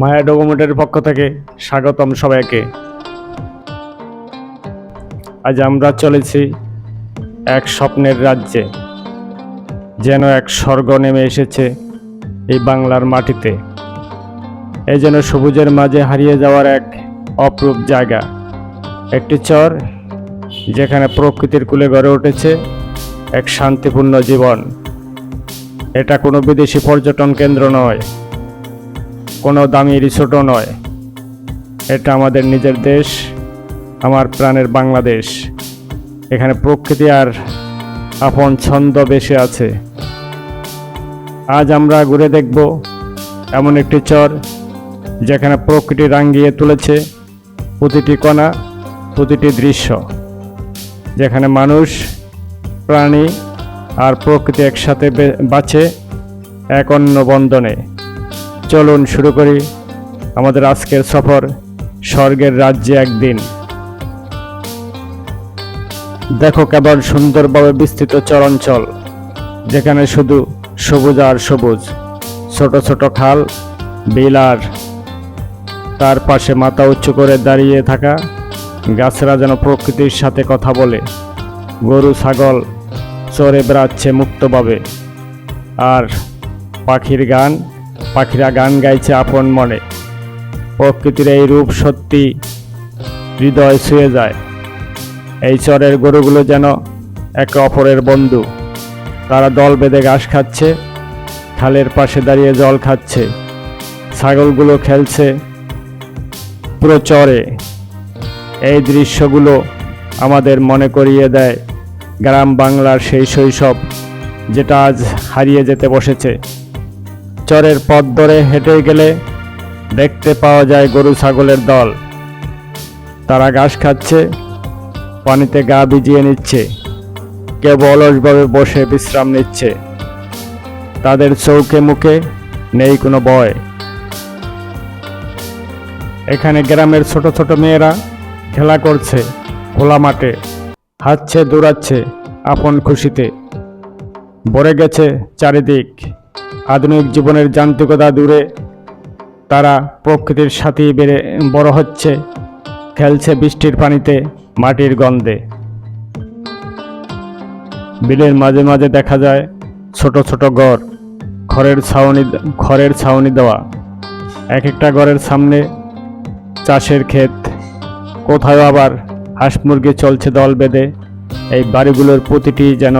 মায়া ডকুমেন্টের পক্ষ থেকে স্বাগতম সবাইকে। আজ আমরা চলেছি এক স্বপ্নের রাজ্যে, যেন এক স্বর্গ নেমে এসেছে এই বাংলার মাটিতে। এই যেন সবুজের মাঝে হারিয়ে যাওয়ার এক অপরূপ জায়গা, একটি চর যেখানে প্রকৃতির কুলে গড়ে উঠেছে এক শান্তিপূর্ণ জীবন। এটা কোনো বিদেশি পর্যটন কেন্দ্র নয়। কোনো দামি রিসোর্টও নয়। এটা আমাদের নিজের দেশ, আমার প্রাণের বাংলাদেশ। এখানে প্রকৃতি আর আপন ছন্দ বেশি আছে। আজ আমরা ঘুরে দেখব এমন একটি চর, যেখানে প্রকৃতি রাঙ্গিয়ে তুলেছে প্রতিটি কণা, প্রতিটি দৃশ্য, যেখানে মানুষ, প্রাণী আর প্রকৃতি একসাথে বাঁচে এক অন্য বন্ধনে। চলুন শুরু করি আমাদের আজকের সফর স্বর্গের রাজ্যে একদিন। দেখো কেবল সুন্দরভাবে বিস্তৃত চরাঞ্চল, যেখানে শুধু সবুজ আর সবুজ, ছোট ছোট খাল, বিল আর তার পাশে মাথা উঁচু করে দাঁড়িয়ে থাকা গাছেরা যেন প্রকৃতির সাথে কথা বলে, গরু, ছাগল, চরে বেড়াচ্ছে মুক্তভাবে, আর পাখির গান পাখিরা গান গাইছে আপন মনে। প্রকৃতির এই রূপ সত্যি হৃদয় ছুঁয়ে যায়। এই চরের গরুগুলো যেন একে অপরের বন্ধু। তারা দল বেঁধে ঘাস খাচ্ছে, খালের পাশে দাঁড়িয়ে জল খাচ্ছে। ছাগলগুলো খেলছে পুরো চরে। এই দৃশ্যগুলো আমাদের মনে করিয়ে দেয় গ্রাম বাংলার সেই শৈশব, যেটা আজ হারিয়ে যেতে বসেছে। চরের পথ ধরে হেঁটে গেলে দেখতে পাওয়া যায় গরু ছাগলের দল। তারা ঘাস খাচ্ছে, পানিতে গা ভিজিয়ে নিচ্ছে। কেউ অলসভাবে বসে বিশ্রাম নিচ্ছে। তাদের চৌকে মুখে নেই কোনো ভয় এখানে গ্রামের ছোট ছোট মেয়েরা খেলা করছে, খোলা মাঠে। হাঁটছে, দৌড়াচ্ছে, আপন খুশিতে। ভরে গেছে চারিদিক। আধুনিক জীবনের যান্ত্রিকতা দূরে তারা প্রকৃতির সাথেই বেড়ে, বড় হচ্ছে, খেলছে বৃষ্টির পানিতে, মাটির গন্ধে। বিলের মাঝে মাঝে দেখা যায় ছোট ছোট ঘর, খড়ের ছাউনি খড়ের ছাউনি দেওয়া। এক একটা ঘরের সামনে চাষের ক্ষেত, কোথাও আবার হাঁস মুরগি চলছে দল বেঁধে। এই বাড়িগুলোর প্রতিটি যেন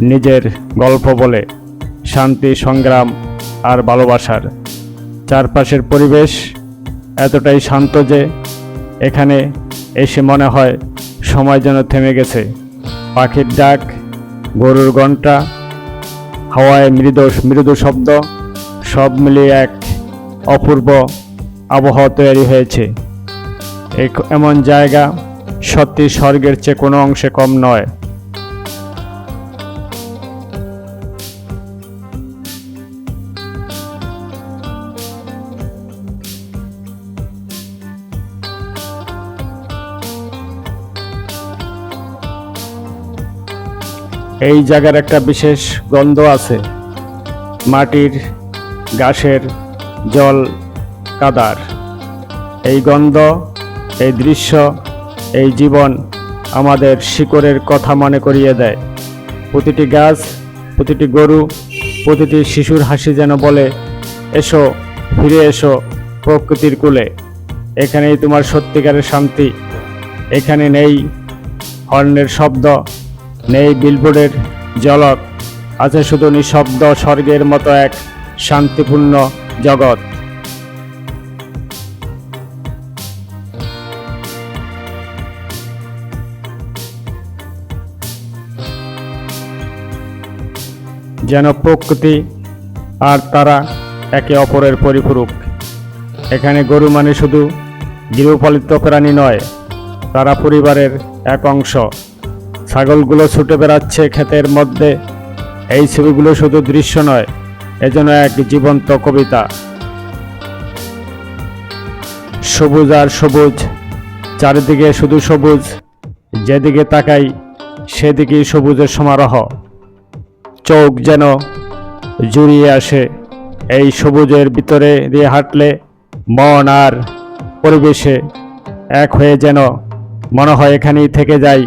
নিজের গল্প বলে। শান্তি, সংগ্রাম আর ভালোবাসার। চারপাশের পরিবেশ এতটাই শান্ত যে এখানে এসে মনে হয় সময় যেন থেমে গেছে। পাখির ডাক, গরুর ঘণ্টা হাওয়ায় মৃদু মৃদু শব্দ, সব মিলিয়ে এক অপূর্ব আবহাওয়া তৈরি হয়েছে। এমন জায়গা সত্যি স্বর্গের চেয়ে কোনো অংশে কম নয়। এই জায়গার একটা বিশেষ গন্ধ আছে। মাটির ঘাসের জল কাদার। এই গন্ধ, এই দৃশ্য, এই জীবন আমাদের শিকড়ের কথা মনে করিয়ে দেয়। প্রতিটি গাছ, প্রতিটি গরু, প্রতিটি শিশুর হাসি যেন বলে, এসো, ফিরে এসো প্রকৃতির কূলে। এখানেই তোমার সত্যিকারের শান্তি। এখানে নেই হর্নের শব্দ। নেই বিলবোর্ডের জলক আছে শুধু নিঃশব্দ স্বর্গের মতো এক শান্তিপূর্ণ জগৎ। যেন প্রকৃতি আর তারা একে অপরের পরিপূরক। এখানে গরু মানে শুধু গৃহপালিত প্রাণী নয়, তারা পরিবারের এক অংশ। ছাগলগুলো ছুটে বেড়াচ্ছে ক্ষেতের মধ্যে। এই ছবিগুলো শুধু দৃশ্য নয় এজন্য এক জীবন্ত কবিতা। সবুজ আর সবুজ, চারিদিকে শুধু সবুজ, যেদিকে তাকাই সেদিকেই সবুজের সমারোহ। চোখ যেন জুড়িয়ে আসে এই সবুজের ভিতরে দিয়ে হাঁটলে মন আর পরিবেশে এক হয়ে যেন মনে হয় এখানেই থেকে যাই।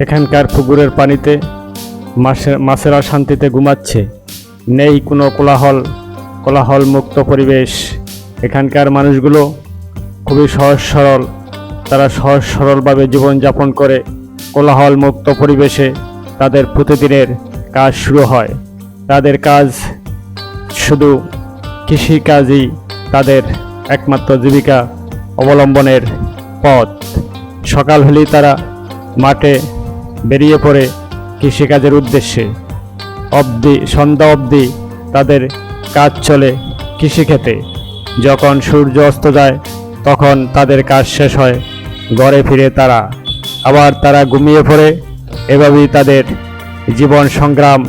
এখানকার পুকুরের পানিতে মাছের মাছেরা শান্তিতে ঘুমাচ্ছে। নেই কোনো কোলাহল কোলাহল মুক্ত পরিবেশ। এখানকার মানুষগুলো খুবই সহজ সরল। তারা সহজ সরলভাবে জীবনযাপন করে। কোলাহল মুক্ত পরিবেশে তাদের প্রতিদিনের কাজ শুরু হয়। তাদের কাজ শুধু কৃষিকাজই তাদের একমাত্র জীবিকা অবলম্বনের পথ। সকাল হলেই তারা মাঠে বেরিয়ে পড়ে কৃষিকাজের উদ্দেশ্যে। অবধি, সন্ধ্যা অবধি তাদের কাজ চলে কৃষিক্ষেতে। যখন সূর্য অস্ত যায়, তখন তাদের কাজ শেষ হয়, ঘরে ফিরে তারা। আবার তারা ঘুমিয়ে পড়ে, এভাবেই তাদের জীবন সংগ্রাম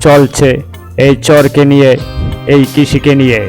চলছে এই চরকে নিয়ে, এই কৃষিকে নিয়ে।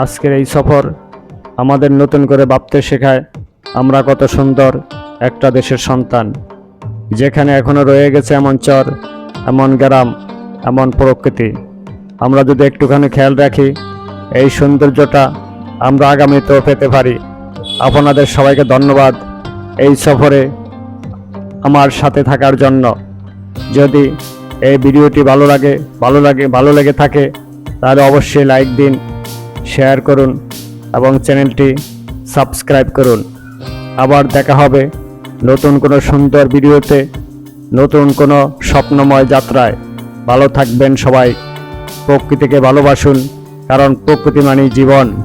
আজকের এই সফর আমাদের নতুন করে ভাবতে শেখায় আমরা কত সুন্দর একটা দেশের সন্তান। যেখানে এখনও রয়ে গেছে এমন চর, এমন গ্রাম, এমন প্রকৃতি। আমরা যদি একটুখানি খেয়াল রাখি, এই সৌন্দর্যটা আমরা আগামীতেও পেতে পারি। আপনাদের সবাইকে ধন্যবাদ এই সফরে আমার সাথে থাকার জন্য। যদি এই ভিডিওটি ভালো লাগে ভালো লাগে, ভালো লেগে থাকে, তাহলে অবশ্যই লাইক দিন। শেয়ার করুন এবং চ্যানেলটি সাবস্ক্রাইব করুন। আবার দেখা হবে নতুন কোনো সুন্দর ভিডিওতে, নতুন কোনো স্বপ্নময় যাত্রায়। ভালো থাকবেন সবাই। প্রকৃতিকে ভালোবাসুন, কারণ প্রকৃতি মানেই জীবন।